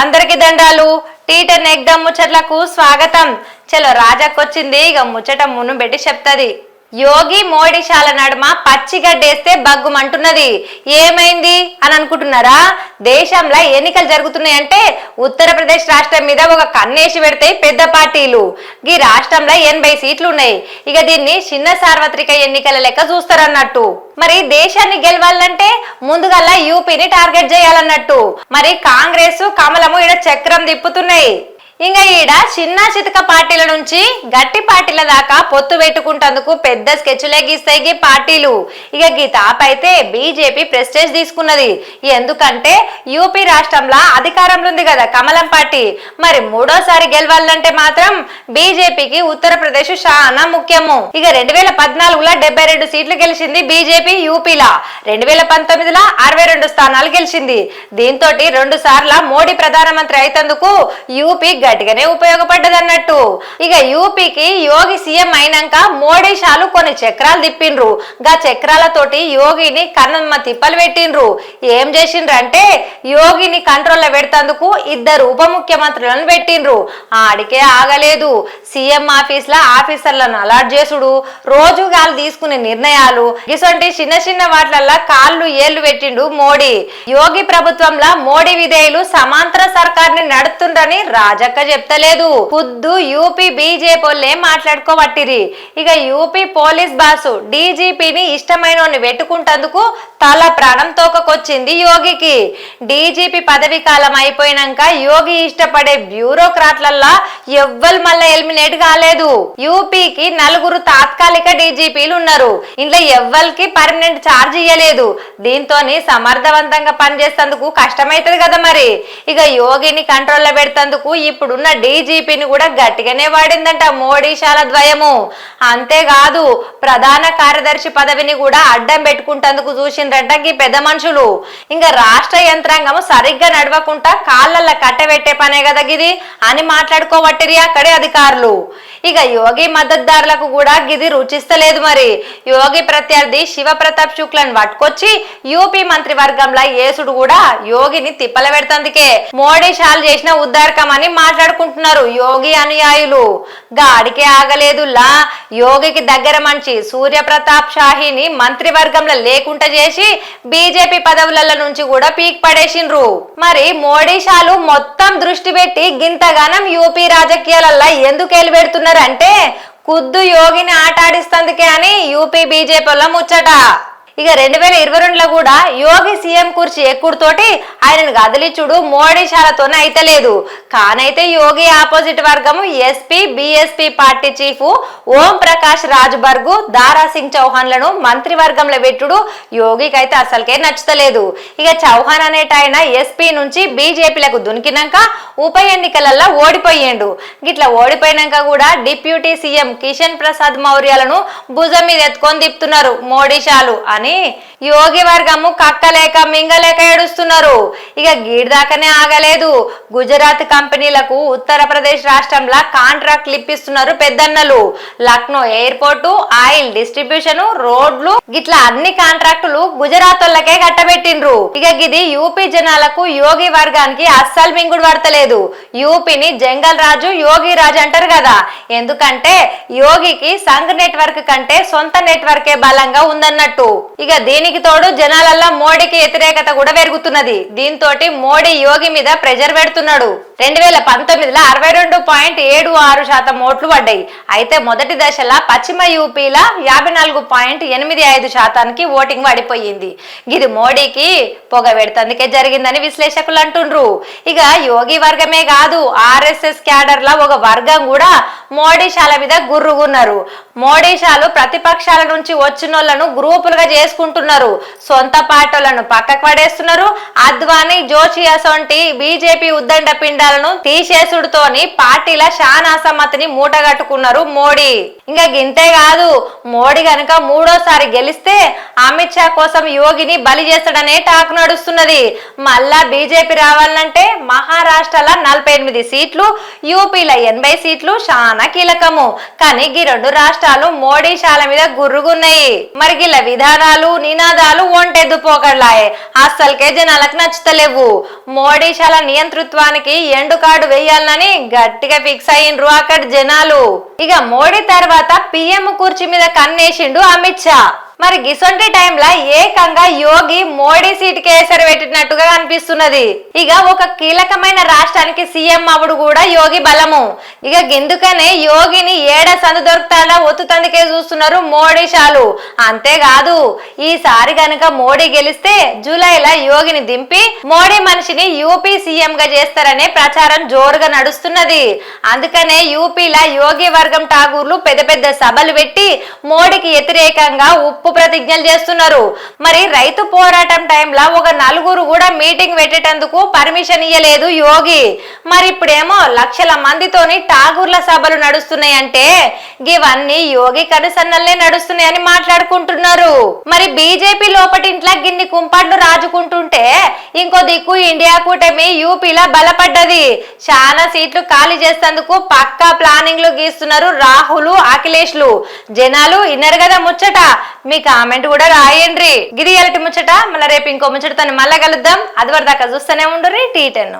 అందరికి దండాలు. టీటన్ ఎగ్దమ్ ముచ్చట్లకు స్వాగతం. చలో రాజాకొచ్చింది ఇక ముచ్చట మును పెట్టి చెప్తది. యోగి మోడీశాల నడుమ పచ్చిగడ్డేస్తే బగ్గుమంటున్నది. ఏమైంది? అని అనుకుంటున్నారా? దేశంలో ఎన్నికలు జరుగుతున్నాయంటే ఉత్తరప్రదేశ్ రాష్ట్రం మీద ఒక కన్నేసి పెడితే పెద్ద పార్టీలు. ఈ రాష్ట్రంలో ఎనభై సీట్లు ఉన్నాయి ఇక దీన్ని చిన్న సార్వత్రిక ఎన్నికల లెక్క చూస్తారన్నట్టు. మరి దేశాన్ని గెలవాలంటే ముందుగల్లా యూపీని టార్గెట్ చేయాలన్నట్టు. మరి కాంగ్రెస్ కమలము ఈడ చక్రం తిప్పుతున్నాయి. ఇంకా ఈడ చిన్న చితక పార్టీల నుంచి గట్టి పార్టీల దాకా పొత్తు పెట్టుకుంటందుకు పెద్ద స్కెచ్లే గీస్తాయి గీ పార్టీలు. ఇక గీ తాపైతే బీజేపీ ప్రెస్టేజ్ తీసుకున్నది. ఎందుకంటే యూపీ రాష్ట్రంలో అధికారంలో ఉంది కదా కమలం పార్టీ. మరి మూడోసారి గెలవాలంటే మాత్రం బీజేపీకి ఉత్తరప్రదేశ్ చాలా ముఖ్యము. ఇక రెండు వేల పద్నాలుగులో డెబ్బై రెండు సీట్లు గెలిచింది బీజేపీ యూపీలా. రెండు వేల పంతొమ్మిదిలో అరవై రెండు స్థానాలు గెలిచింది. దీంతో రెండు సార్ల మోడీ ప్రధానమంత్రి అయితందుకు యూపీ గట్టిగానే ఉపయోగపడ్డది అన్నట్టు ఇక యూపీకి యోగి సీఎం అయినాక మోడీ షాలు కొన్ని చక్రాలు తిప్పిండ్రు. గా చక్రాలతోటి యోగిని కన్నమ్మ తిప్పలు పెట్టిండ్రు. ఏం చేసిండ్రు అంటే యోగిని కంట్రోల్లో పెడతందుకు ఇద్దరు ఉప ముఖ్యమంత్రులను పెట్టిండ్రు. ఆడికే ఆగలేదు. సీఎం ఆఫీస్ ల ఆఫీసర్లను అలాట్ చేసుడు. రోజు గాలు తీసుకునే నిర్ణయాలు. ఇటువంటి చిన్న చిన్న వాటిలల్లా కాళ్ళు ఏళ్ళు పెట్టిండు మోడీ. యోగి ప్రభుత్వంలో మోడీ విధేయులు సమాంతర సర్కార్ని నడుతుండ్రని రాజక్క చెప్తలేదు. ఖుద్దు యూపీ బీజేపీ మాట్లాడుకోబట్టిరి. ఇక యూపీ పోలీస్ బాసు డీజీపీని ఇష్టమైన పెట్టుకుంటందుకు తల ప్రాణం తోకకొచ్చింది యోగికి. డీజీపీ పదవి కాలం అయిపోయినాక యోగి ఇష్టపడే బ్యూరోక్రాట్లల్లా ఎవ్వరు మళ్ళా ఎలిమినేట్ కాలేదు. యూపీకి నలుగురు తాత్కాలిక డీజీపీలు ఉన్నారు ఇంట్లో ఎవ్వరికి పర్మనెంట్ ఛార్జ్ ఇయ్యలేదు. దీంతో సమర్థవంతంగా పనిచేసేందుకు కష్టమైతుంది కదా మరి. ఇక యోగిని కంట్రోల్లో పెడతందుకు ఇప్పుడున్న డీజీపీని కూడా గట్టిగానే వాడిందంట మోడీ శాల ద్వయము. అంతేకాదు ప్రధాన కార్యదర్శి పదవిని కూడా అడ్డం పెట్టుకుంటందుకు చూసిండ్రంట ఈ పెద్ద మనుషులు. ఇంకా రాష్ట్ర యంత్రాంగం సరిగ్గా నడవకుండా కాళ్ళల్లో కట్టబెట్టే పనే కదా గిది అని మాట్లాడుకోవట్టిరి అక్కడే అధికారులు. ఇక యోగి మద్దతుదారులకు కూడా గిది రుచిస్తలేదు మరి. యోగి ప్రత్యర్థి శివప్రతాప్ శుక్లను పట్టుకొచ్చి యూపీ మంత్రివర్గంలో యేసుడు కూడా యోగిని తిప్పల పెడుతందుకే మోడీ షాల్ చేసిన ఉద్దారకం అని మాట్లాడుకుంటున్నారు యోగి అనుయాయులు. గాడికే ఆగలేదు లా యోగికి దగ్గర మంచి సూర్యప్రతాప్ మంత్రి మంత్రివర్గంలో లేకుండా చేసి బీజేపీ పదవులలో నుంచి కూడా పీక్ పడేసిండ్రు. మరి మోడీ షాలు మొత్తం దృష్టి పెట్టి గింతగానం యూపీ రాజకీయాలల్లో ఎందుకు ఎలిపెడుతున్నారు అంటే కుద్దు యోగిని ఆట ఆడిస్తందుకే అని యూపీ బీజేపీలో ముచ్చట. ఇక రెండు వేల ఇరవై రెండులో కూడా యోగి సీఎం కుర్చీ ఎక్కుడుతోటి ఆయనను గదిలిచ్చుడు మోడీ శాలతోనే అయితలేదు కానైతే యోగి ఆపోజిట్ వర్గము SP BSP party chief Om Prakash రాజ్బర్గు Dara Singh చౌహాన్లను మంత్రివర్గంలో పెట్టుడు యోగికి అయితే అసలుకే నచ్చుతలేదు. ఇక చౌహాన్ అనేట ఆయన ఎస్పీ నుంచి బీజేపీలకు దునికినాక ఉప ఎన్నికలలో ఓడిపోయిండు. గిట్లా ఓడిపోయినాక కూడా డిప్యూటీ సీఎం కిషన్ ప్రసాద్ మౌర్యాలను భుజం మీద ఎత్తుకొని తిప్పుతున్నారు మోడీ షాలు అని యోగి వర్గము కక్కలేక మింగలేక ఏడుస్తున్నారు. ఇక గీడిదాకానే ఆగలేదు. గుజరాత్ కంపెనీలకు ఉత్తరప్రదేశ్ రాష్ట్రంలో కాంట్రాక్ట్లు ఇప్పిస్తున్నారు పెద్దన్నలు. లక్నో ఎయిర్పోర్టు ఆయిల్ డిస్ట్రిబ్యూషన్ రోడ్లు గిట్లా అన్ని కాంట్రాక్టులు గుజరాత్ వాళ్ళకే కట్టబెట్టిండ్రు. ఇక గిది యూపీ జనాలకు యోగి వర్గానికి అస్సలు మింగుడు పడతలేదు. యూపీని జంగల్ రాజు యోగి రాజు అంటారు కదా. ఎందుకంటే యోగికి సంఘ్ నెట్వర్క్ కంటే సొంత నెట్వర్కే బలంగా ఉందన్నట్టు. ఇక దీనికి తోడు జనాలల్లా మోడీకి వ్యతిరేకత కూడా పెరుగుతున్నది. దీంతో మోడీ యోగి మీద ప్రెజర్ పెడుతున్నాడు. రెండు వేల పంతొమ్మిదిలో అరవై రెండు పాయింట్ ఏడు ఆరు శాతం ఓట్లు పడ్డాయి. అయితే మొదటి దశలో పశ్చిమ యూపీల యాభై నాలుగు పాయింట్ ఎనిమిది ఐదు శాతానికి ఓటింగ్ పడిపోయింది ఇది మోడీకి పొగ పెడుతందుకే జరిగిందని విశ్లేషకులు అంటుండ్రు. ఇక యోగి వర్గమే కాదు ఆర్ఎస్ఎస్ క్యాడర్ల ఒక వర్గం కూడా మోడీ శాల మీద గుర్రుగున్నారు. మోడీ షాలు ప్రతిపక్షాల నుంచి వచ్చినోళ్ళను గ్రూపులుగా చేసుకుంటున్నారు. సొంత పార్టీలను పక్కకు పడేస్తున్నారు. అద్వానీ జోషి అసొంటి బీజేపీ ఉద్దండ పిండాలను తీసేసుడుతోని పార్టీల షాన్ అసమ్మతిని మూటగట్టుకున్నారు మోడీ. ఇంకా గింతే కాదు మోడీ గనుక మూడోసారి గెలిస్తే అమిత్ షా కోసం యోగిని బలి చేస్తాడనే టాక్ నడుస్తున్నది. మళ్ళా బీజేపీ రావాలంటే మహారాష్ట్రల నలభై ఎనిమిది సీట్లు యూపీల ఎనభై సీట్లు చాలా కీలకము. కానీ ఈ రెండు రాష్ట్రాలు మోడీ శాల మీద గుర్రుగున్నాయి. మరి గిల్ల విధానాలు నినాదాలు ఒంటెద్దు పోకడ్లాయే అస్సలకే జనాలకు నచ్చుతలేవు. మోడీ శాల నియంతృత్వానికి ఎండు కార్డు వేయాలని గట్టిగా ఫిక్స్ అయ్యిండ్రు అక్కడ జనాలు. ఇక మోడీ తర్వాత పిఎం కుర్చీ మీద కన్నేసిండు అమిత్ షా. మరి గిసొంటి టైంలో ఏకంగా యోగి మోడీ సీటుకి ఎసరు పెట్టినట్టుగా అనిపిస్తున్నది. ఇక ఒక కీలకమైన రాష్ట్రానికి సీఎం అవుడు కూడా యోగి బలము. ఇక గిందుకనే యోగిని ఏడ సందు దొరుకుతాడా ఒత్తుతందుకే చూస్తున్నారు మోడీ షాలు. అంతేకాదు ఈసారి గనుక మోడీ గెలిస్తే జూలైలో యోగిని దింపి మోడీ మనిషిని యూపీ సీఎం గా చేస్తారనే ప్రచారం జోరుగా నడుస్తున్నది. అందుకనే యూపీలో యోగి వర్గం ఠాగూర్లు పెద్ద పెద్ద సభలు పెట్టి మోడీకి వ్యతిరేకంగా ఉప్పు ప్రతిజ్ఞలు చేస్తున్నారు. మరి రైతు పోరాటం టైంలో ఒక నలుగురు కూడా మీటింగ్ పెట్టేటందుకు పర్మిషన్ ఇయ్యలేదు యోగి. మరి ఇప్పుడేమో లక్షల మందితోని ఠాగూర్ల సభలు నడుస్తున్నాయి అంటే ఇవన్నీ యోగి కనుసన్నల్లే నడుస్తున్నాయని మాట్లాడుకుంటున్నారు. మరి బీజేపీ లోపటింట్లా గిన్ని కుంపాట్లు రాజుకుంటుంటే ఇంకో దిక్కు ఇండియా కూటమి యూపీలో బలపడ్డది. చాలా సీట్లు ఖాళీ చేసేందుకు పక్కా ప్లానింగ్లు గీస్తున్నారు రాహులు అఖిలేష్లు. జనాలు ఇన్నరు కదా ముచ్చట. మీ కామెంట్ కూడా రాయండ్రి గిరి ముచ్చట. మళ్ళీ రేపు ఇంకో ముచ్చటతో మళ్ళా కలుద్దాం. అది వరదాకా చూస్తూనే ఉండరు టీ టెన్.